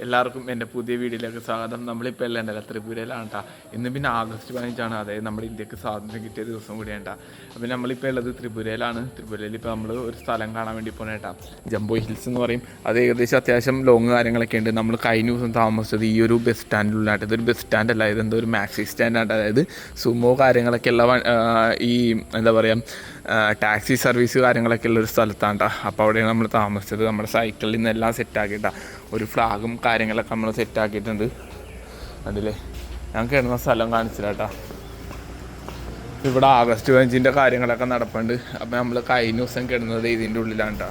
എല്ലാവർക്കും എന്റെ പുതിയ വീഡിയോയിലേക്ക് സ്വാഗതം. നമ്മളിപ്പോൾ ഉണ്ടല്ലോ ത്രിപുരയിലാണ് കേട്ടോ ഇന്ന് പിന്നെ ആഗസ്റ്റ് പതിനഞ്ചാണ്. അതായത് നമ്മുടെ ഇന്ത്യയ്ക്ക് സ്വാതന്ത്ര്യം കിട്ടിയ ദിവസം കൂടിയാണ് കേട്ടോ അപ്പോൾ നമ്മളിപ്പോൾ ഉള്ളത് ത്രിപുരയിലാണ്. ത്രിപുരയിൽ ഇപ്പോൾ നമ്മൾ ഒരു സ്ഥലം കാണാൻ വേണ്ടി പോകണ കേട്ടോ ജംബോ ഹിൽസ് എന്ന് പറയും. അത് ഏകദേശം അത്യാവശ്യം ലോങ് കാര്യങ്ങളൊക്കെ ഉണ്ട്. നമ്മൾ കഴിഞ്ഞ ദിവസം താമസിച്ചത് ഈ ഒരു ബസ് സ്റ്റാൻഡിലുള്ളായിട്ട് ഇതൊരു ബസ് സ്റ്റാൻഡ് അല്ല. ഇതെന്തോ ഒരു മാക്സി സ്റ്റാൻഡാണ് അതായത് സുമോ കാര്യങ്ങളൊക്കെ ഉള്ള ഈ എന്താ പറയുക ടാക്സി സർവീസ് കാര്യങ്ങളൊക്കെ ഉള്ള ഒരു സ്ഥലത്താണ് കേട്ടോ അപ്പോൾ അവിടെയാണ് നമ്മൾ താമസിച്ചത്. നമ്മുടെ സൈക്കിളിൽ നിന്ന് എല്ലാം സെറ്റാക്കിയിട്ടാണ് ഒരു ഫ്ലാഗും കാര്യങ്ങളൊക്കെ നമ്മൾ സെറ്റാക്കിയിട്ടുണ്ട് അതിലേ ഞാൻ കിടന്ന സ്ഥലം കാണിച്ചില്ലാട്ടാ ഇവിടെ ആഗസ്റ്റ് പതിനഞ്ചിന്റെ കാര്യങ്ങളൊക്കെ നടപ്പുണ്ട്. അപ്പോൾ നമ്മൾ കഴിഞ്ഞ ദിവസം കിടന്നത് ഇതിന്റെ ഉള്ളിലാണ് കേട്ടോ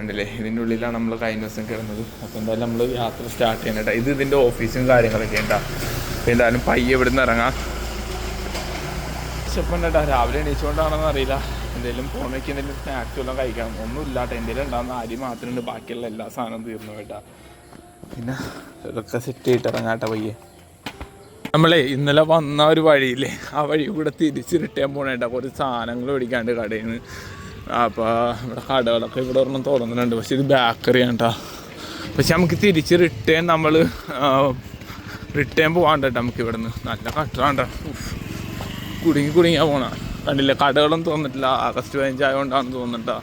ഉണ്ടല്ലേ ഇതിന്റെ ഉള്ളിലാണ് നമ്മൾ കഴിഞ്ഞ ദിവസം കിടന്നത്. അപ്പോൾ എന്തായാലും നമ്മൾ യാത്ര സ്റ്റാർട്ട് ചെയ്യണം കേട്ടോ ഇത് ഇതിന്റെ ഓഫീസും കാര്യങ്ങളൊക്കെ ഉണ്ടാ എന്തായാലും പയ്യെ ഇവിടെ നിന്ന് ഇറങ്ങാം വിശപ്പുണ്ട് കേട്ടോ രാവിലെ എണീച്ചുകൊണ്ടാണെന്ന് അറിയില്ല. എന്തെങ്കിലും പോണേക്ക് എന്തെങ്കിലും സ്നാക്സ് എല്ലാം കഴിക്കണം. ഒന്നും ഇല്ലാട്ടോ എന്തെങ്കിലും ഉണ്ടാകുന്ന അരി മാത്രമുണ്ട് ബാക്കിയുള്ള എല്ലാ സാധനവും തീർന്നു കേട്ടാ. പിന്നെ ഇതൊക്കെ സെറ്റ് ചെയ്തിട്ട് ഇറങ്ങാട്ടെ പയ്യെ. നമ്മളെ ഇന്നലെ വന്ന ഒരു വഴിയില്ലേ ആ വഴി കൂടെ തിരിച്ച് റിട്ടേൺ പോണേട്ടാ. കുറച്ച് സാധനങ്ങൾ മേടിക്കാണ്ട് കടയിൽ നിന്ന് അപ്പോൾ ഇവിടെ കടകളൊക്കെ ഇവിടെ ഒരെണ്ണം തുറന്നിട്ടുണ്ട്. പക്ഷെ ഇത് ബേക്കറിയാണ് കേട്ടോ പക്ഷെ നമുക്ക് തിരിച്ച് റിട്ടേൺ നമ്മൾ റിട്ടേൺ പോകാണ്ട് കേട്ടോ നമുക്ക് ഇവിടെ നിന്ന് നല്ല കട്ടറാണ്ട കുടുങ്ങി കുടുങ്ങിയാ പോണ. കണ്ടില്ലേ? കടകളൊന്നും തോന്നിട്ടില്ല ആഗസ്റ്റ് പതിനഞ്ചായതുകൊണ്ടാണെന്ന് തോന്നുന്നുണ്ടാ.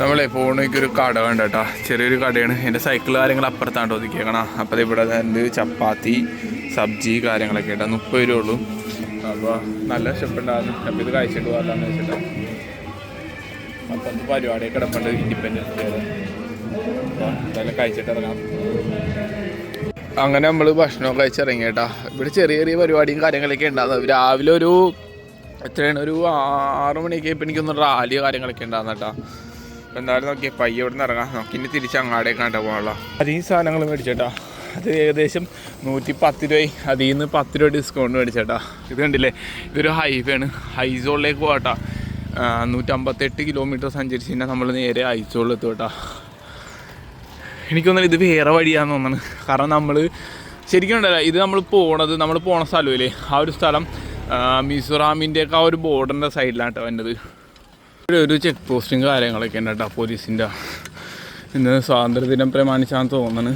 നമ്മളെ പോണേക്ക് ഒരു കട വേണ്ട കേട്ടോ ചെറിയൊരു കടയാണ്. എന്റെ സൈക്കിൾ കാര്യങ്ങൾ അപ്പുറത്താണ് ഒതുക്കിയേക്കണം. അപ്പോൾ ഇവിടെ എന്ത് ചപ്പാത്തി സബ്ജി കാര്യങ്ങളൊക്കെ കേട്ടോ മുപ്പത് രൂപ ഉള്ളൂ. അപ്പോൾ നല്ല ഷെപ്പുണ്ടായിരുന്നു അപ്പോൾ ഇത് കഴിച്ചിട്ട് പോകാമെന്ന് വെച്ചിട്ടാണ് അപ്പം അത് പരിപാടിയൊക്കെ കിടപ്പുണ്ട്. ഇൻഡിപെൻഡൻസ് ഡേ അപ്പോൾ എന്തായാലും കഴിച്ചിട്ട് ഇറങ്ങാം. അങ്ങനെ നമ്മൾ ഭക്ഷണം കഴിച്ചിറങ്ങി കേട്ടാ ഇവിടെ ചെറിയ ചെറിയ പരിപാടിയും കാര്യങ്ങളൊക്കെ ഉണ്ടാകുന്നത് രാവിലെ ഒരു എത്രയാണ്? ഒരു ആറ് മണിയൊക്കെ ഇപ്പം എനിക്കൊന്ന് റാലി കാര്യങ്ങളൊക്കെ ഉണ്ടാകുന്ന കേട്ടാ അപ്പം എന്തായാലും നോക്കിയേ പയ്യ ഇവിടെ നിന്ന് ഇറങ്ങാം. നമുക്ക് ഇനി തിരിച്ച് അങ്ങാടേക്കാണ്ട് പോകാനുള്ള അധികം സാധനങ്ങൾ മേടിച്ചേട്ടാ. അത് ഏകദേശം നൂറ്റി പത്ത് രൂപ അതിൽ നിന്ന് പത്ത് രൂപ ഡിസ്കൗണ്ട് മേടിച്ചേട്ടാ. ഇത് കണ്ടില്ലേ? ഇതൊരു ഹൈവേ ആണ്. ഹൈസോളിലേക്ക് പോകട്ടാ നൂറ്റമ്പത്തെട്ട് കിലോമീറ്റർ സഞ്ചരിച്ച് കഴിഞ്ഞാൽ നമ്മൾ നേരെ ഹൈസോളിൽ എത്തും കേട്ടാ. എനിക്കൊന്നും ഇത് വേറെ വഴിയാന്ന് തോന്നുന്നു കാരണം നമ്മൾ ശരിക്കും ഉണ്ടല്ലോ ഇത് നമ്മൾ പോണത് നമ്മൾ പോണ സ്ഥലമില്ലേ ആ ഒരു സ്ഥലം മിസോറാമിന്റെയൊക്കെ ആ ഒരു ബോർഡറിന്റെ സൈഡിലാണ് കേട്ടോ വന്നത് ഇവിടെ ഒരു ചെക്ക് പോസ്റ്റും കാര്യങ്ങളൊക്കെ ഉണ്ട് കേട്ടോ പോലീസിൻ്റെ ഇന്ന് സ്വാതന്ത്ര്യദിനം പ്രമാണിച്ചാന്ന് തോന്നുന്നു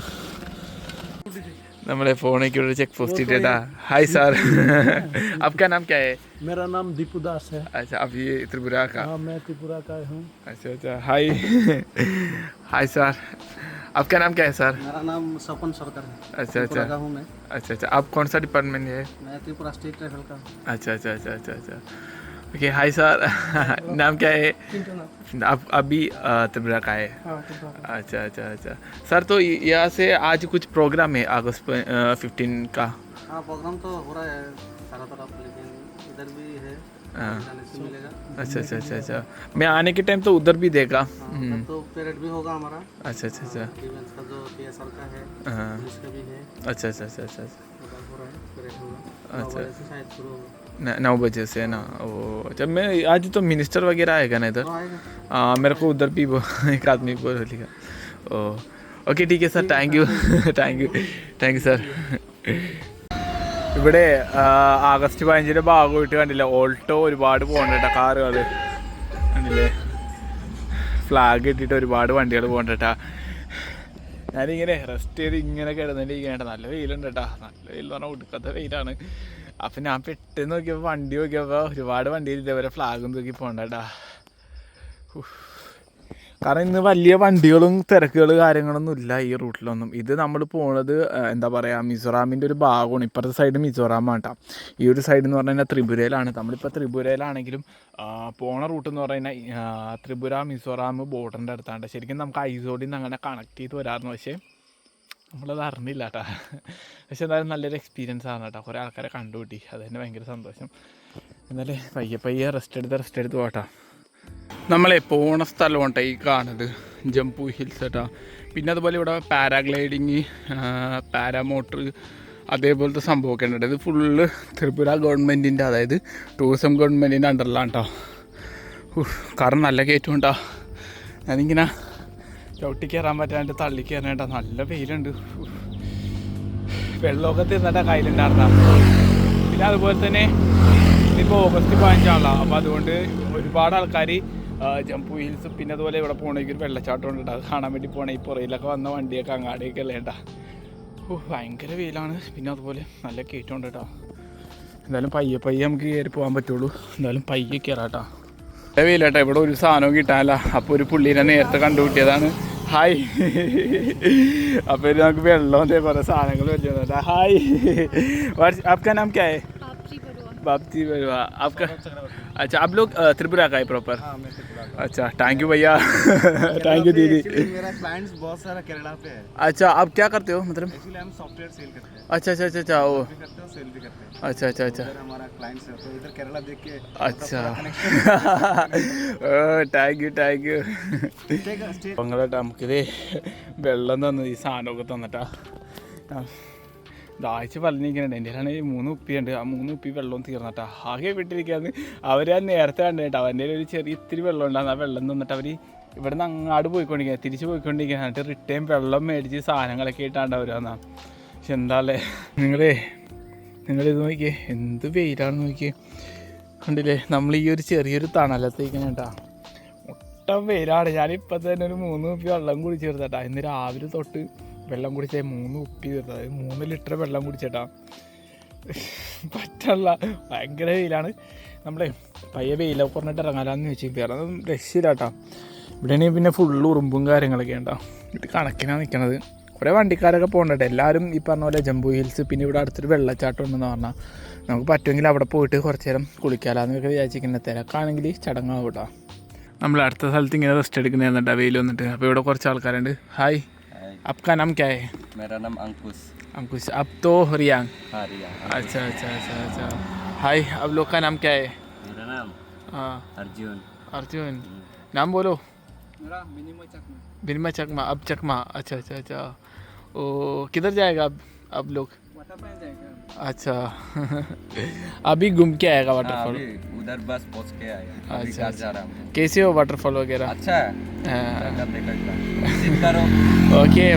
നമ്മളെ ഫോണിലേക്ക് ഒരു ചെക്ക് പോസ്റ്റ് ഇട്ടേട്ടാ ഹായ് സാർ आपका नाम क्या है मेरा नाम दीपू दास है अच्छा आप ये त्रिपुरा का हाँ मैं त्रिपुरा का हूँ अच्छा अच्छा हाय हाय सर आपका नाम क्या है सर मेरा नाम सपन सरकार है अच्छा अच्छा त्रिपुरा का हूँ मैं अच्छा अच्छा आप कौन सा डिपार्टमेंट है मैं त्रिपुरा स्टेट ट्रैवल का हूँ अच्छा अच्छा अच्छा अच्छा अच्छा ओके हाय सर नाम क्या है? आप अभी त्रिपुरा का है। हाँ अच्छा अच्छा अच्छा। सर तो यहाँ से आज कुछ प्रोग्राम है अगस्त फिफ्टीन का। हाँ प्रोग्राम तो हो रहा है सारा तरफ़ लेकिन इधर भी है। हाँ। अच्छा अच्छा अच्छा अच्छा। मैं आने के टाइम तो उधर भी देखा। हाँ, तो परेड भी होगा हमारा। अच्छा अच्छा अच्छा। जो टी का है हाँ। है। अच्छा अच्छा अच्छा अच्छा अच्छा। उधर हो रहा है परेड होगा नौ अच्छा। बजे से शायद शुरू होगा न- नौ बजे से ना ओ जब मैं आज तो मिनिस्टर वगैरह आएगा ना इधर तो आएगा हाँ मेरे को उधर भी वो- एक आदमी बोल लिखा ओ okay teak sir thank you thank you thank you sir ഇവിടെ ആ, ആഗസ്റ്റ് പതിനഞ്ചിൻ്റെ ഭാഗമായിട്ട് കണ്ടില്ല ഓൾട്ടോ ഒരുപാട് പോകണ്ട കാറുകൾ കണ്ടില്ലേ ഫ്ലാഗ് ഇട്ടിട്ട് ഒരുപാട് വണ്ടികൾ പോകണ്ട ഞാനിങ്ങനെ റെസ്റ്റ് ചെയ്ത് ഇങ്ങനെ കിടന്നിട്ടിരിക്കണ നല്ല വെയിലുണ്ട് കേട്ടാ നല്ല വെയിൽ എന്ന് പറഞ്ഞാൽ ഒടുക്കത്തെ വെയിലാണ് അപ്പം ഞാൻ പെട്ടെന്ന് നോക്കിയപ്പോൾ വണ്ടി നോക്കിയപ്പോൾ ഒരുപാട് വണ്ടിയിൽ ഇതേപോലെ ഫ്ലാഗും തൂക്കി പോണ്ടാ കാരണം ഇന്ന് വലിയ വണ്ടികളും തിരക്കുകൾ കാര്യങ്ങളൊന്നും ഇല്ല ഈ റൂട്ടിലൊന്നും. ഇത് നമ്മൾ പോണത് എന്താ പറയുക മിസോറാമിന്റെ ഒരു ഭാഗമാണ്. ഇപ്പുറത്തെ സൈഡ് മിസോറാമാണ് കേട്ടോ ഈ ഒരു സൈഡ് എന്ന് പറഞ്ഞു കഴിഞ്ഞാൽ ത്രിപുരയിലാണ്. നമ്മളിപ്പോൾ ത്രിപുരയിലാണെങ്കിലും പോണ റൂട്ട് എന്ന് പറഞ്ഞു കഴിഞ്ഞാൽ ത്രിപുര മിസോറാം ബോർഡറിന്റെ അടുത്താണ് ശരിക്കും നമുക്ക് ഐസോഡിൽ നിന്ന് അങ്ങനെ കണക്ട് ചെയ്ത് വരാറുണ്ട് പക്ഷേ നമ്മളത് അറിഞ്ഞില്ല കേട്ടോ പക്ഷെ എന്തായാലും നല്ലൊരു എക്സ്പീരിയൻസ് ആണ് കേട്ടോ കുറേ ആൾക്കാരെ കണ്ടുപിടി അത് തന്നെ ഭയങ്കര സന്തോഷം. എന്നാലേ പയ്യെ പയ്യെ റെസ്റ്റ് എടുത്ത് റെസ്റ്റ് എടുത്ത് പോട്ടാ നമ്മളെ പോണ സ്ഥലമുണ്ട് ഈ കാണുന്നത്. ജംപു ഹിൽസ് കേട്ടോ പിന്നെ അതുപോലെ ഇവിടെ പാരാഗ്ലൈഡിങ് പാരാമോട്ടർ അതേപോലത്തെ സംഭവമൊക്കെ ഉണ്ട്. ഇത് ഫുള്ള് ത്രിപുര ഗവൺമെന്റിന്റെ അതായത് ടൂറിസം ഗവൺമെന്റിന്റെ അണ്ടറിലാണ് കേട്ടോ കാരണം നല്ല കയറ്റം ഉണ്ടോ ഞാനിങ്ങനെ ചവിട്ടി കയറാൻ പറ്റാണ്ട് തള്ളി കയറാനായിട്ടാ നല്ല വെയിലുണ്ട്. വെള്ളമൊക്കെ തിന്നിട്ടാ കയ്യിലുണ്ടായിരുന്ന. പിന്നെ അതുപോലെ തന്നെ ഇപ്പോൾ ഓഗസ്റ്റ് പതിനഞ്ചാണല്ലോ. അപ്പോൾ അതുകൊണ്ട് ഒരുപാട് ആൾക്കാർ ജംപു ഹിൽസ് പിന്നെ അതുപോലെ ഇവിടെ പോകണമെങ്കിൽ ഒരു വെള്ളച്ചാട്ടം ഉണ്ട്. അത് കാണാൻ വേണ്ടി പോകണേ ഈ പുറയിലൊക്കെ വന്ന വണ്ടിയൊക്കെ അങ്ങാടിയൊക്കെ അല്ലേ ഓ ഭയങ്കര വെയിലാണ്. പിന്നെ അതുപോലെ നല്ല കയറ്റമുണ്ട് കേട്ടോ. എന്തായാലും പയ്യെ പയ്യെ നമുക്ക് കയറി പോകാൻ പറ്റുള്ളൂ. എന്തായാലും പയ്യെ കയറാട്ടോ നല്ല വെയിലാട്ടോ ഇവിടെ ഒരു സാധനവും കിട്ടാനില്ല. അപ്പോൾ ഒരു പുള്ളീനെ നേരത്തെ കണ്ടുപിട്ടിയതാണ് हाई हाय अब फिर लोंदे पर सारे हाई और आपका नाम क्या है? बाप्ती बरुआ आपका अच्छा आप लोग अ, त्रिपुरा का है प्रॉपर हाँ मैं त्रिपुरा का अच्छा थैंक यू भैया थैंक यू दीदी Actually, मेरा क्लाइंट्स बहुत सारा केरला पे है अच्छा आप क्या करते हो मतलब एक्चुअली हम सॉफ्टवेयर सेल करते हैं अच्छा अच्छा अच्छा अच्छा ओ भी करते हैं सेल भी करते हैं अच्छा अच्छा अच्छा इधर हमारा क्लाइंट्स है तो इधर केरला देख के अच्छा താങ്ക് യു താങ്ക് യു പങ്ങളേട്ടാ നമുക്കിത് വെള്ളം തന്നത് ഈ സാധനമൊക്കെ തന്നിട്ടാ ദാഹിച്ച് പറഞ്ഞിരിക്കുന്നുണ്ട് എന്റെ ആണെങ്കിൽ മൂന്ന് ഉപ്പിയുണ്ട് ആ മൂന്ന് ഉപ്പി വെള്ളവും തീർന്നിട്ടാ. ആകെ വിട്ടിരിക്കാന്ന് അവർ ആ നേരത്തെ കണ്ടിട്ട്. അവന്റെ ഒരു ചെറിയ ഇത്തിരി വെള്ളം ഉണ്ടാകുന്ന ആ വെള്ളം തന്നിട്ട് അവർ ഇവിടെ നിന്ന് അങ്ങാട് പോയിക്കൊണ്ടിരിക്കുക തിരിച്ച് പോയിക്കൊണ്ടിരിക്കുക എന്നിട്ട് റിട്ടേൺ വെള്ളം മേടിച്ച് സാധനങ്ങളൊക്കെ ഇട്ടാണ്ട് അവർ വന്നാ. പക്ഷെ എന്താല്ലേ? നിങ്ങളേ നിങ്ങളിത് നോക്കിയേ. എന്ത് വെയിലാണ് നോക്കിയേ. കണ്ടില്ലേ? നമ്മൾ ഈ ഒരു ചെറിയൊരു തണലത്തേക്കാണ് കേട്ടാ. മുട്ട വെയിലാണ്. ഞാനിപ്പോൾ തന്നെ ഒരു മൂന്ന് കുപ്പി വെള്ളം കുടിച്ച് തീർത്തട്ടാ ഇന്ന് രാവിലെ തൊട്ട് വെള്ളം കുടിച്ച മൂന്ന് കുപ്പി തീർത്തത് അതായത് മൂന്ന് ലിറ്റർ വെള്ളം കുടിച്ചേട്ടാ. പറ്റല്ല ഭയങ്കര വെയിലാണ്. നമ്മളെ പയ്യെ വെയിലൊക്കെ പറഞ്ഞിട്ട് ഇറങ്ങാലാന്ന് ചോദിച്ചു വേറെ ഒന്നും ഇവിടെ ഇവിടെയാണെങ്കിൽ പിന്നെ ഫുള്ള് ഉറുമ്പും കാര്യങ്ങളൊക്കെ ഉണ്ടാവും ഇത് കണക്കിനാണ് നിൽക്കണത് കുറേ വണ്ടിക്കാരൊക്കെ പോകണ്ടട്ടെ എല്ലാവരും ഈ പറഞ്ഞ പോലെ ജംബു ഹിൽസ് പിന്നെ ഇവിടെ അടുത്തൊരു വെള്ളച്ചാട്ടം ഉണ്ടെന്ന് പറഞ്ഞാൽ നമുക്ക് പറ്റുമെങ്കിൽ അവിടെ പോയിട്ട് കുറച്ച് നേരം കുളിക്കാലാന്നൊക്കെ വിചാരിച്ചിരിക്കുന്നത് തിരക്കാണെങ്കിൽ ചടങ്ങാവും കേട്ടോ. നമ്മൾ അടുത്ത സ്ഥലത്ത് ഇങ്ങനെ റെസ്റ്റ് എടുക്കുന്നതായിരുന്നിട്ടാ വെയിൽ വന്നിട്ട്. അപ്പോൾ ഇവിടെ കുറച്ച് ആൾക്കാരുണ്ട്. ഹായ് आपका नाम क्या है? मेरा नाम अंकुश। अंकुश अब तो रियांग हाँ रिया अच्छा अच्छा अच्छा अच्छा। हाय अब लोग का नाम क्या है? मेरा नाम हाँ। अर्जुन। अर्जुन। नाम बोलो। मेरा चकमा। बिनमा चकमा अब चकमा। अच्छा अच्छा अच्छा। ओ किधर जाएगा अब अब लोग? अच्छा अभी घूम के आएगा हाँ, वाटरफॉल अभी उधर बस पहुंच के आया अभी अच्छा, घर जा रहा हूँ कैसे हो वाटरफॉल वगैरह अच्छा है हाँ, क्या करने का विजिट करो ओके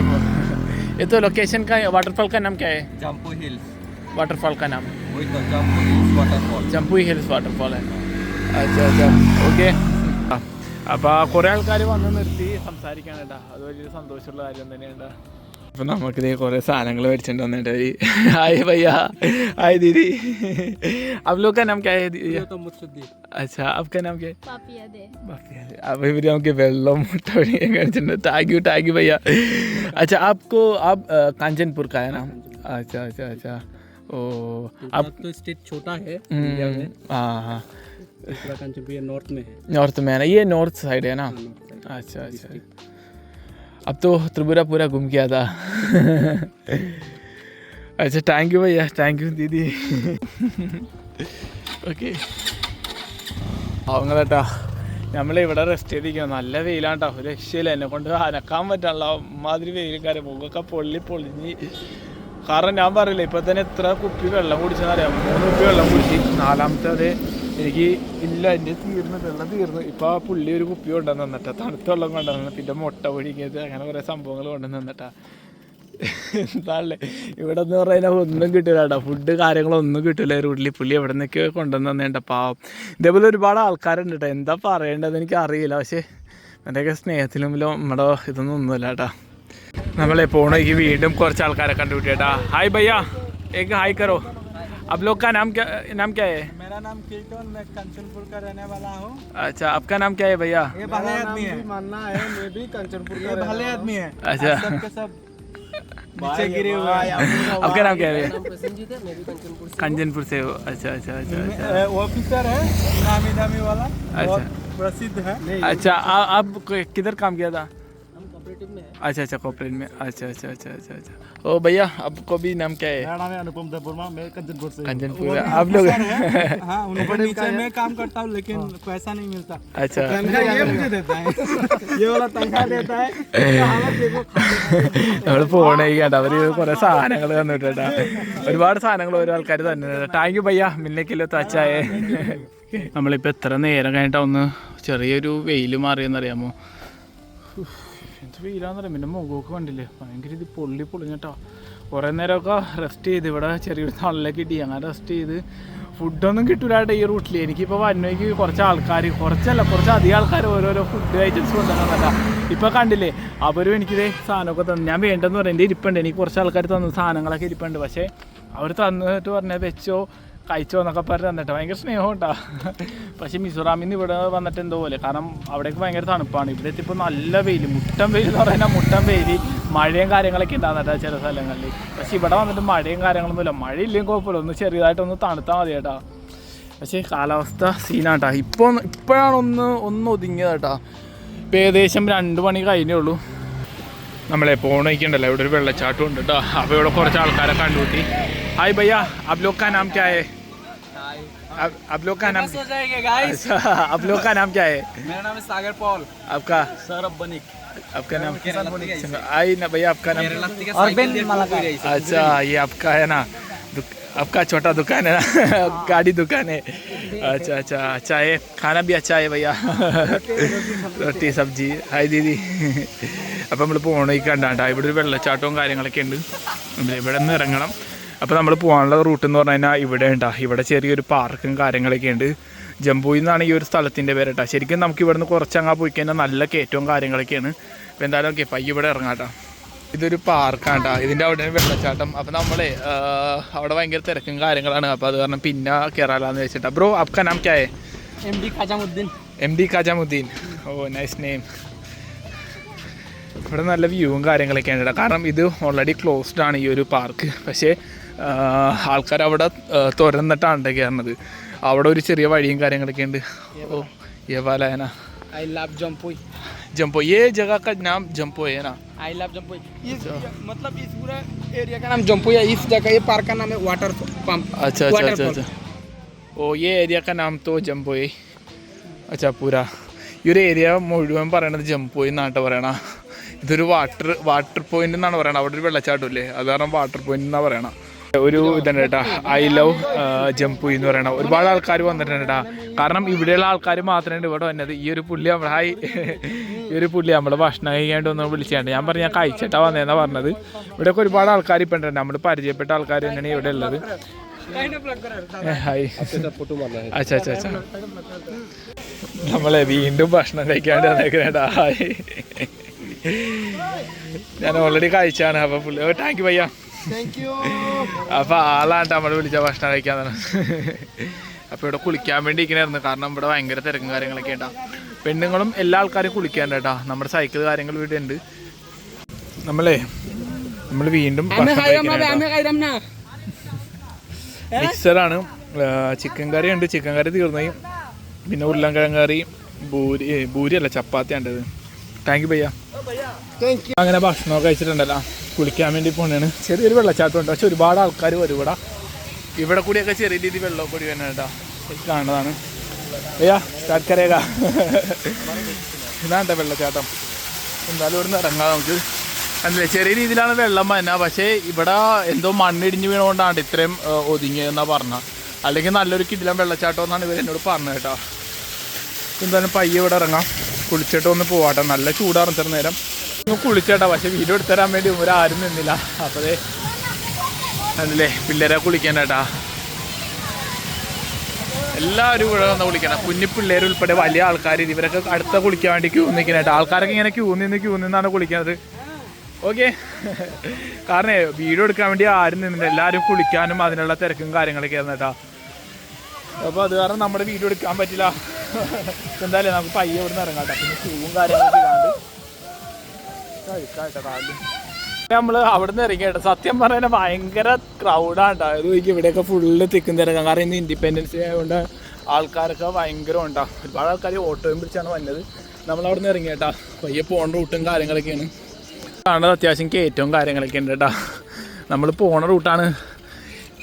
ये तो लोकेशन का वाटरफॉल का नाम क्या है जम्पू हिल्स वाटरफॉल का नाम वही तो Jampui hills waterfall Jampui hills waterfall അച്ഛാ അച്ഛാ ഓക്കെ അപ്പോൾ കുറേ ആൾക്കാർ വന്ന് നിർത്തി സംസാരിക്കാൻ കേട്ടോ അത് വലിയൊരു സന്തോഷമുള്ള കാര്യം തന്നെയാണ് അപ്പം നമുക്കിതേ കുറേ സാധനങ്ങൾ മേടിച്ചിട്ട് വന്നിട്ട് അവര് ഹായ് ഭയ്യ ഹായ് ദീദി अब लोग का नाम क्या है दीदी? तो मुझसे अच्छा आपका नाम क्या है पापिया दे അപ്പോൾ ഇവർ നമുക്ക് വെള്ളം മുട്ട പൊടിയൊക്കെ കഴിച്ചിട്ടുണ്ട് താങ്ക് യു താങ്ക് യു भैया अच्छा आपको आप अ, कांचनपुर का है ना अच्छा अच्छा अच्छा ओ आप तो स्टेट छोटा है हम्म, हाँ हाँ त्रिपुरा कांचनपुर नॉर्थ में है नॉर्थ में है ना ये नॉर्थ साइड है ना अच्छा अच्छा अब तो त्रिपुरा पूरा घूम गया था अच्छा थैंक यू भैया थैंक यू दीदी ഓക്കെ അവങ്ങളേട്ടാ നമ്മളിവിടെ റെസ്റ്റ് ചെയ്തിരിക്കണം നല്ല വെയിലാണ്ടാ ഒരു രക്ഷയില്ല എന്നെ കൊണ്ട് അനക്കാൻ പറ്റാനുള്ള മാതിരി വെയിൽക്കാരെ മുഖമൊക്കെ പൊള്ളി പൊളിഞ്ഞ് കാരണം ഞാൻ പറയില്ല ഇപ്പൊ തന്നെ എത്ര കുപ്പി വെള്ളം കുടിച്ചെന്നറിയാം മൂന്ന് കുപ്പി വെള്ളം കുടിച്ച് നാലാമത്തെ അത് എനിക്ക് ഇല്ല എന്റെ തീർന്ന് വെള്ളം തീർന്നു. ഇപ്പോൾ ആ പുള്ളി ഒരു കുപ്പി കൊണ്ടുവന്ന് തന്നിട്ടാ. തണുത്ത വെള്ളം കൊണ്ടുവന്നു പിന്നെ മുട്ട പൊടിക്കിയത് അങ്ങനെ കുറേ സംഭവങ്ങൾ കൊണ്ടുവന്ന് തന്നിട്ടാ. എന്താണല്ലേ? ഇവിടെ എന്ന് പറഞ്ഞാൽ ഒന്നും കിട്ടില്ല കേട്ടോ. ഫുഡ് കാര്യങ്ങളൊന്നും കിട്ടില്ല റൂട്ടിൽ പുള്ളി എവിടെ നിന്നൊക്കെ കൊണ്ടുവന്ന് തന്നേണ്ട പാവം. ഇതേപോലെ ഒരുപാട് ആൾക്കാരുണ്ട് കേട്ടോ. എന്താ പറയേണ്ടതെന്ന് എനിക്ക് അറിയില്ല. പക്ഷേ എന്റെയൊക്കെ സ്നേഹത്തിലും നമ്മുടെ ഇതൊന്നും ഒന്നുമില്ല കേട്ടോ. നമ്മളെ പോണേക്ക് വീണ്ടും കുറച്ച് ആൾക്കാരെ കണ്ടുപിട്ടി കേട്ടാ. ഹായ് ഭയ്യ ഏക്ക് ഹായ് കറോ അബ് ലോക്ക് കാ നാം ക്യാ നാം ക്യാ ഹേ मेरा नाम कीर्तन मैं कंचनपुर का रहने वाला हूँ। अच्छा आपका नाम क्या है भैया? ये भले आदमी है। मानना है मैं भी कंचनपुर का भले आदमी है। अच्छा। सबके सब नीचे गिरे हुए आपका नाम क्या है कंचनपुर से हो। अच्छा अच्छा अच्छा अच्छा। ऑफिसर है नामी दामी वाला अच्छा। प्रसिद्ध है। अच्छा आप किधर काम किया था? अच्छा अच्छा कॉपरेट में अच्छा अच्छा अच्छा अच्छा अच्छा ओ भैया आपको भी नाम क्या है मेरा नाम है अनुपम देववर्मा मैं कंचनपुर से कंचनपुर आप लोग हाँ उनके नीचे मैं काम करता हूँ लेकिन पैसा नहीं मिलता अच्छा तनख्वाह ये मुझे देता है ये वाला तनख्वाह देता है देखो നമ്മൾ പോണേ കേട്ടോ അവര് കുറെ സാധനങ്ങൾ തന്നിട്ടാ ഒരുപാട് സാധനങ്ങൾ ഓരോ ആൾക്കാർ തന്നെ താങ്ക് യു ഭയ്യ മില്ലേക്കില്ലോ തച്ചായേ നമ്മളിപ്പോൾ എത്ര നേരം കഴിഞ്ഞിട്ടാ ഒന്ന് ചെറിയൊരു വെയിൽ മാറിയെന്നറിയാമോ ഉഫ്, എന്ത് വെയിലാന്നറിയാം പിന്നെ മുഖമൊക്കെ കണ്ടില്ലേ? ഭയങ്കര ഇത് പൊള്ളി പൊളിഞ്ഞിട്ടോ. കുറേ നേരമൊക്കെ റെസ്റ്റ് ചെയ്ത് ഇവിടെ ചെറിയൊരു തള്ളിലേക്ക് ഇട്ടി അങ്ങനെ റെസ്റ്റ് ചെയ്ത് ഫുഡൊന്നും കിട്ടൂലാട്ടെ ഈ റൂട്ടിൽ എനിക്കിപ്പോൾ വന്നേക്ക് കുറച്ച് ആൾക്കാർ കുറച്ചല്ല കുറച്ച് അധികം ആൾക്കാർ ഓരോരോ ഫുഡ് ഐറ്റംസ് കൊണ്ടുവന്നില്ല ഇപ്പോൾ കണ്ടില്ലേ? അവരും എനിക്കിതേ സാധനമൊക്കെ തന്നു. ഞാൻ വേണ്ടെന്ന് പറയുന്നത് എന്റെ ഇരിപ്പുണ്ട്. എനിക്ക് കുറച്ച് ആൾക്കാർ തന്നു. സാധനങ്ങളൊക്കെ ഇരിപ്പുണ്ട്. പക്ഷേ അവർ തന്നിട്ട് പറഞ്ഞാൽ വെച്ചോ കഴിച്ചോ എന്നൊക്കെ പറഞ്ഞ് തന്നിട്ട് ഭയങ്കര സ്നേഹം ഉണ്ടാ പക്ഷേ മിസോറാമിൽ നിന്ന് ഇവിടെ വന്നിട്ട് എന്തോ പോലെ. കാരണം അവിടേക്ക് ഭയങ്കര തണുപ്പാണ്. ഇവിടെ എത്തിയപ്പോൾ നല്ല വെയിൽ മുട്ടൻ വെയിൽ എന്ന് പറഞ്ഞാൽ മുട്ടൻ വെയിൽ മഴയും കാര്യങ്ങളൊക്കെ ഉണ്ടാകുന്നുണ്ട് ചില സ്ഥലങ്ങളിൽ പക്ഷേ ഇവിടെ വന്നിട്ട് മഴയും കാര്യങ്ങളൊന്നുമില്ല. മഴ ഇല്ലെങ്കിൽ കുഴപ്പമില്ല. ഒന്ന് ചെറിയതായിട്ടൊന്ന് തണുത്താൽ മതി കേട്ടാ. പക്ഷേ കാലാവസ്ഥ സീനാട്ടാ. ഇപ്പോൾ ഇപ്പോഴാണ് ഒന്ന് ഒന്ന് ഒതുങ്ങിയത് കേട്ടാ. ഇപ്പം ഏകദേശം രണ്ട് മണി കഴിഞ്ഞേ ഉള്ളൂ. നമ്മളെ പോണേക്കുണ്ടല്ലോ ഇവിടെ ഒരു വെള്ളച്ചാട്ടം ഉണ്ട് കേട്ടോ. അപ്പോൾ ഇവിടെ കുറച്ച് ആൾക്കാരെ കണ്ടുകൂട്ടി ഹായ് ഭയ്യ അബ് ലോക का नाम क्या है अब अब लोग का नाम हो जाएंगे गाइस अच्छा अब लोग का नाम क्या है मेरा नाम है सागर पॉल आपका सौरभ बनिक आपका नाम आई ना भैया आपका नाम और बेन मलाका अच्छा ये आपका है ना दुक, आपका छोटा दुकान है ना गाड़ी दुकान है अच्छा अच्छा अच्छा है खाना भी अच्छा है भैया റൊട്ടി സബ്ജി ഹായ് ദീദി അപ്പം നമ്മൾ പോകണ ഈ കണ്ടാണ്ട ഇവിടെ ഒരു വെള്ളച്ചാട്ടവും കാര്യങ്ങളൊക്കെ ഉണ്ട് നമ്മൾ ഇവിടെ നിന്ന് ഇറങ്ങണം അപ്പോൾ നമ്മൾ പോകാനുള്ള റൂട്ട് എന്ന് പറഞ്ഞു കഴിഞ്ഞാൽ ഇവിടെ ഉണ്ടാ ഇവിടെ ചെറിയൊരു പാർക്കും കാര്യങ്ങളൊക്കെ ഉണ്ട് ജംബൂയിൽ നിന്നാണ് ഈ ഒരു സ്ഥലത്തിന്റെ പേര് കേട്ടോ. ശരിക്കും നമുക്ക് ഇവിടെ നിന്ന് കുറച്ചങ്ങാ പോയി കഴിഞ്ഞാൽ നല്ല കയറ്റവും കാര്യങ്ങളൊക്കെയാണ്. അപ്പോൾ എന്തായാലും ഓക്കെ പയ്യ ഇവിടെ ഇറങ്ങാട്ടാ ഇതൊരു പാർക്കാണ് കേട്ടോ. ഇതിന്റെ അവിടെ വെള്ളച്ചാട്ടം. അപ്പോൾ നമ്മളെ അവിടെ ഭയങ്കര തിരക്കും കാര്യങ്ങളാണ്. അപ്പോൾ അത് കാരണം പിന്നെ കയറാലാന്ന് വെച്ചിട്ടാ ബ്രോ അബ്ക നാം ക്യാ M D Khajamuddin. M D Khajamuddin. Oh nice name ഇവിടെ നല്ല വ്യൂവും കാര്യങ്ങളൊക്കെയാണ് കേട്ടോ. കാരണം ഇത് ഓൾറെഡി ക്ലോസ്ഡ് ആണ് ഈ ഒരു പാർക്ക് പക്ഷേ ആൾക്കാർ അവിടെ ആ, തുറന്നിട്ടാണ് കയറുന്നത് അവിടെ ഒരു ചെറിയ വഴിയും കാര്യങ്ങളൊക്കെ ഉണ്ട് ഓ ये वाला है ना आई लव जम्पुई जंपो ये जगह का नाम जंपो है ना आई लव जम्पुई इस मतलब इस पूरा एरिया का नाम जम्पुई है इस जगह ये पार्क का नाम है वाटर पंप अच्छा अच्छा अच्छा Waterfall. अच्छा ഓ ഈ ഏരിയ का नाम तो ജംപോയി അച്ഛാ പൂര ഈ ഒരു ഏരിയ മുഴുവൻ പറയണത് ജംപോയി എന്നാട്ട് പറയണ ഇതൊരു വാട്ടർ വാട്ടർ പോയിന്റ് എന്നാണ് പറയണത് അവിടെ ഒരു വെള്ളച്ചാട്ടം ഇല്ലേ അത് കാരണം വാട്ടർ പോയിന്റ് എന്നാണ് പറയണ ഒരു ഇതുണ്ട് കേട്ടാ. ഐ ലവ് ജംപു എന്ന് പറയണ ഒരുപാട് ആൾക്കാർ വന്നിട്ടുണ്ട് കേട്ടാ. കാരണം ഇവിടെയുള്ള ആൾക്കാർ മാത്രമേ ഇവിടെ വന്നത്. ഈ ഒരു പുള്ളി നമ്മൾ ഹായ്. ഈ ഒരു പുള്ളി നമ്മളെ ഭക്ഷണം കഴിക്കാണ്ട് ഒന്ന് വിളിച്ചാണ്ട്. ഞാൻ പറഞ്ഞു ഞാൻ കഴിച്ചിട്ടാ വന്നതെന്നാണ് പറഞ്ഞത്. ഇവിടെയൊക്കെ ഒരുപാട് ആൾക്കാർ ഇപ്പം ഉണ്ട് നമ്മൾ പരിചയപ്പെട്ട ആൾക്കാർ തന്നെയാണ് ഇവിടെ ഉള്ളത്. ഹായ്. അച്ഛാ അച്ഛാ അച്ഛാ. നമ്മളെ വീണ്ടും ഭക്ഷണം കഴിക്കാണ്ട് വന്നേക്കണേടാ ഹായ്. ഞാൻ ഓൾറെഡി കഴിച്ചാണ്. അപ്പൊ പുള്ളി ഓ താങ്ക് യു ഭയ്യ അപ്പൊ ആളാണ്ട് നമ്മൾ വിളിച്ച ഭക്ഷണം കഴിക്കാൻ അപ്പൊ ഇവിടെ കുളിക്കാൻ വേണ്ടി ഇരിക്കണായിരുന്നു കാരണം ഇവിടെ ഭയങ്കര തിരക്കും കാര്യങ്ങളൊക്കെ ഉണ്ടാ പെണ്ണുങ്ങളും എല്ലാ ആൾക്കാരും കുളിക്കാൻ കേട്ടാ. നമ്മുടെ സൈക്കിൾ കാര്യങ്ങൾ ഇവിടെ ഉണ്ട്. നമ്മളേ നമ്മൾ വീണ്ടും മിക്സറാണ് ചിക്കൻ കറി ഉണ്ട്. ചിക്കൻ കറി തീർന്നു. പിന്നെ ഉരുളൻകിഴങ്ങ് കറി ഭൂരി ഭൂരിയല്ല ചപ്പാത്തി ഉണ്ടത് താങ്ക് യു ഭയ്യ താങ്ക് യു അങ്ങനെ ഭക്ഷണമൊക്കെ കഴിച്ചിട്ടുണ്ടല്ലോ. കുളിക്കാൻ വേണ്ടി പോകണേണ് ചെറിയൊരു വെള്ളച്ചാട്ടമുണ്ട്. പക്ഷെ ഒരുപാട് ആൾക്കാർ വരും ഇവിടെ. ഇവിടെ കൂടിയൊക്കെ ചെറിയ രീതിയിൽ വെള്ളം കൂടി വരണം കേട്ടോ. കാണുന്നതാണ്. അയ്യാ സ്റ്റാർക്കരേക ഇതാണ് വെള്ളച്ചാട്ടം. എന്തായാലും ഇവിടെ നിന്ന് ഇറങ്ങാം നമുക്ക്. അല്ലേ ചെറിയ രീതിയിലാണ് വെള്ളം വന്ന പക്ഷേ ഇവിടെ എന്തോ മണ്ണിടിഞ്ഞ് വീണുകൊണ്ടാണ് ഇത്രയും ഒതുങ്ങിയതെന്നാണ് പറഞ്ഞത് അല്ലെങ്കിൽ നല്ലൊരു കിടിലം വെള്ളച്ചാട്ടം എന്നാണ് ഇവർ എന്നോട് പറഞ്ഞത് കേട്ടോ. എന്തായാലും പയ്യെ ഇവിടെ ഇറങ്ങാം. കുളിച്ചിട്ട് ഒന്ന് പോവാട്ടോ. നല്ല ചൂടാണ് ഇത്ര നേരം. ഒന്ന് കുളിച്ചേട്ടാ. പക്ഷെ വീഡിയോ എടുത്തരാൻ വേണ്ടി ഒരാരും നിന്നില്ല. അപ്പോഴേ അതല്ലേ പിള്ളേരെ കുളിക്കാനേട്ടാ എല്ലാവരും ഇവിടെ വന്ന് കുളിക്കണം. കുഞ്ഞു പിള്ളേർ ഉൾപ്പെടെ വലിയ ആൾക്കാർ ഇവരൊക്കെ അടുത്ത കുളിക്കാൻ വേണ്ടി ക്യൂ നിൽക്കാനായിട്ട് ആൾക്കാരൊക്കെ ഇങ്ങനെ ക്യൂ നിന്ന് ക്യൂ നിന്നാണ് കുളിക്കുന്നത്. ഓക്കെ കാരണം വീഡിയോ എടുക്കാൻ വേണ്ടി ആരും നിന്നില്ല. എല്ലാവരും കുളിക്കാനും അതിനുള്ള തിരക്കും കാര്യങ്ങളൊക്കെ ആയിരുന്നു കേട്ടോ. അപ്പോൾ അത് കാരണം നമ്മുടെ വീഡിയോ എടുക്കാൻ പറ്റില്ല. എന്തായാലും നമുക്ക് പയ്യെ ഇവിടുന്ന് ഇറങ്ങാട്ടെ. ഇറങ്ങാം കേട്ടോ പിന്നെ ഷൂവും കാര്യങ്ങളൊക്കെ നമ്മൾ കഴിക്കാട്ടോ കാലിൽ നമ്മൾ അവിടെ നിന്ന് ഇറങ്ങിയിട്ട്. സത്യം പറഞ്ഞാൽ ഭയങ്കര ക്രൗഡാണ് കേട്ടോ അത് നോക്കി ഇവിടെയൊക്കെ ഫുള്ള് തിക്കും തിരക്കാം. കാരണം ഇന്ന് ഇൻഡിപെൻഡൻസ് ഡേ ആയതുകൊണ്ട് ആൾക്കാരൊക്കെ ഭയങ്കര ഉണ്ടാ? ഒരുപാട് ആൾക്കാർ ഓട്ടോയും പിടിച്ചാണ് വന്നത്. നമ്മൾ അവിടെ നിന്ന് ഇറങ്ങിയേട്ടാ. പയ്യെ പോകേണ്ട റൂട്ടും കാര്യങ്ങളൊക്കെയാണ്. കാണുന്നത് അത്യാവശ്യം കയറ്റവും കാര്യങ്ങളൊക്കെ ഉണ്ട് കേട്ടോ നമ്മൾ പോണ റൂട്ടാണ്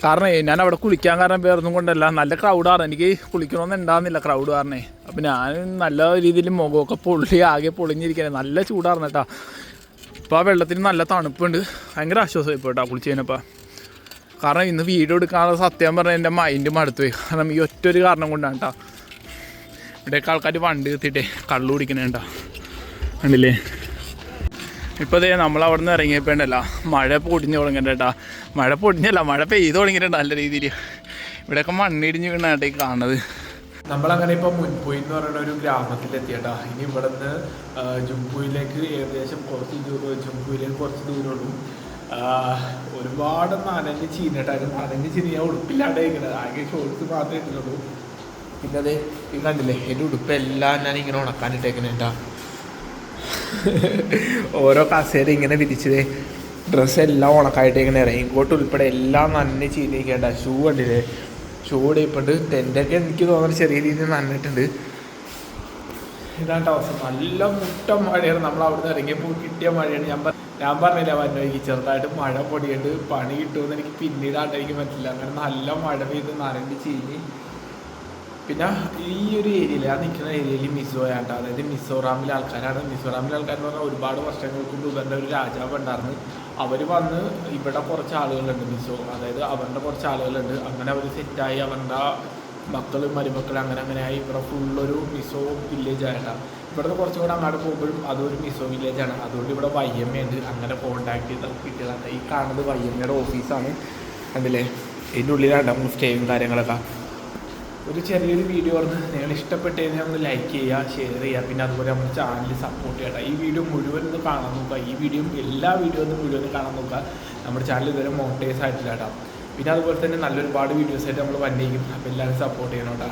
കാരണം ഞാൻ അവിടെ കുളിക്കാൻ കാരണം വേറൊന്നും കൊണ്ടല്ല. നല്ല ക്രൗഡാണ് എനിക്ക് കുളിക്കണമെന്ന് ഉണ്ടാകുന്നില്ല ക്രൗഡ് കാരണം. അപ്പം ഞാൻ നല്ല രീതിയിൽ മുഖമൊക്കെ പൊള്ളി ആകെ പൊളിഞ്ഞിരിക്കണേ. നല്ല ചൂടായിരുന്നു കേട്ടോ. ഇപ്പോൾ ആ വെള്ളത്തിന് നല്ല തണുപ്പുണ്ട്. ഭയങ്കര ആശ്വാസമായി കേട്ടോ കുളിച്ച് കഴിഞ്ഞപ്പോൾ കാരണം ഇന്ന് വീഡിയോ എടുക്കാനുള്ള സത്യം പറഞ്ഞാൽ എന്റെ മൈൻഡ് മടുത്തു പോയി കാരണം ഈ ഒറ്റൊരു കാരണം കൊണ്ടാണ് കേട്ടോ. ഇവിടെയൊക്കെ ആൾക്കാർ വണ്ടി നിർത്തിയിട്ടേ കള്ളു കുടിക്കണേ കേട്ടോ കണ്ടില്ലേ? ഇപ്പോൾ ദേ നമ്മൾ അവിടെ നിന്ന് ഇറങ്ങിയപ്പോൾ ഉണ്ടല്ലോ മഴ പൊടിഞ്ഞ് തുടങ്ങിയിട്ടാ മഴ പൊടിഞ്ഞല്ല മഴ പെയ്ത് തുടങ്ങിയിട്ടുണ്ട് നല്ല രീതിയിൽ ഇവിടെയൊക്കെ മണ്ണിടിഞ്ഞ് വീണാട്ടെ കാണുന്നത്. നമ്മളങ്ങനെ ഇപ്പോൾ മുൻപോയി എന്ന് പറയുന്ന ഒരു ഗ്രാമത്തിലെത്തിയട്ടാ. ഇനി ഇവിടുന്ന് ജുംപൂയിലേക്ക് ഏകദേശം കുറച്ച് ജുംപൂയിലേക്ക് കുറച്ച് ദൂരമുള്ളൂ ഒരുപാട് നനഞ്ഞ് ചീനിട്ടായിരുന്നു നനഞ്ഞ് ചീനി ഞാൻ ഉടുപ്പില്ലാണ്ട് ഇരിക്കുന്നത് ആകെ ഷോർട്സ് മാത്രമേ ഇട്ടിട്ടുള്ളൂ. പിന്നെ അതെ ഈ കണ്ടില്ലേ എന്റെ ഉടുപ്പെല്ലാം ഞാൻ ഇങ്ങനെ ഉണക്കാനിട്ടേക്കണേട്ടാ. ഓരോ കസേര ഇങ്ങനെ വിരിച്ചത് ഡ്രസ്സ് എല്ലാം ഉണക്കായിട്ടേക്കണേ റെയിൻകോട്ട് ഉൾപ്പെടെ എല്ലാം നന്നെ ചീനിക്കേണ്ട ഷൂ കണ്ടില്ലേ? ഷൂ ഇടിയിപ്പുണ്ട് ടെന്റൊക്കെ എനിക്ക് തോന്നുന്നത് ചെറിയ രീതിയിൽ നന്നിട്ടുണ്ട് ഇതാണ് അവസ്ഥ. നല്ല മുട്ട മഴയാണ്. നമ്മൾ അവിടുന്ന് ഇറങ്ങിയപ്പോൾ കിട്ടിയ മഴയാണ്. ഞാൻ ഞാൻ പറഞ്ഞില്ല വന്നോയ്ക്ക് ചെറുതായിട്ട് മഴ പൊടിയുണ്ട്. പണി കിട്ടുമെന്ന് എനിക്ക് പിന്നീടാണ്ട് പറ്റില്ല. അങ്ങനെ നല്ല മഴ പെയ്ത് നനഞ്ഞ് ചീഞ്ഞ് പിന്നെ ഈ ഒരു ഏരിയയിൽ ആ നിൽക്കുന്ന ഏരിയയിൽ മിസോയാട്ടോ അതായത് മിസോറാമിലെ ആൾക്കാരാണ്. മിസോറാമിലെ ആൾക്കാർ എന്ന് പറഞ്ഞാൽ ഒരുപാട് വർഷങ്ങൾക്ക് മുമ്പ് ഇവരുടെ ഒരു രാജാവ് ഉണ്ടായിരുന്നു. അവർ വന്ന് ഇവിടെ കുറച്ച് ആളുകളുണ്ട് മിസോ അതായത് അവരുടെ കുറച്ച് ആളുകളുണ്ട്. അങ്ങനെ അവർ സെറ്റായി അവരുടെ മക്കളും മരുമക്കളും അങ്ങനെ അങ്ങനെ ആയി ഇവിടെ ഫുള്ളൊരു മിസോ വില്ലേജ് ആയിട്ടാണ് ഇവിടുന്ന് കുറച്ചും കൂടെ അങ്ങോട്ട് പോകുമ്പോഴും അതൊരു മിസോ വില്ലേജ് ആണ്. അതുകൊണ്ട് ഇവിടെ വയ്യമ്മയുണ്ട് അങ്ങനെ കോണ്ടാക്ട് ചെയ്ത കിട്ടിയതാണ്. ഈ കാണുന്നത് വയ്യമ്മയുടെ ഓഫീസാണ് കണ്ടില്ലേ? ഇതിന്റെ ഉള്ളിലാണ് സ്റ്റേയും കാര്യങ്ങളൊക്കെ. ഒരു ചെറിയൊരു വീഡിയോ ആണ് നിങ്ങൾ ഇഷ്ടപ്പെട്ട് കഴിഞ്ഞാൽ ഒന്ന് ലൈക്ക് ചെയ്യുക ഷെയർ ചെയ്യുക. പിന്നെ അതുപോലെ നമ്മുടെ ചാനൽ സപ്പോർട്ട് ചെയ്യട്ടെ ഈ വീഡിയോ മുഴുവൻ ഒന്ന് കാണാൻ നോക്കുക. ഈ വീഡിയോ എല്ലാ വീഡിയോ ഒന്നും മുഴുവൻ കാണാൻ നോക്കുക. നമ്മുടെ ചാനൽ ഇതുവരെ മോണിറ്റൈസ് ആയിട്ടില്ല കേട്ടോ. പിന്നെ അതുപോലെ തന്നെ നല്ലൊരുപാട് വീഡിയോസ് ആയിട്ട് നമ്മൾ വന്നിരിക്കും അപ്പോൾ എല്ലാവരും സപ്പോർട്ട് ചെയ്യണം കേട്ടോ.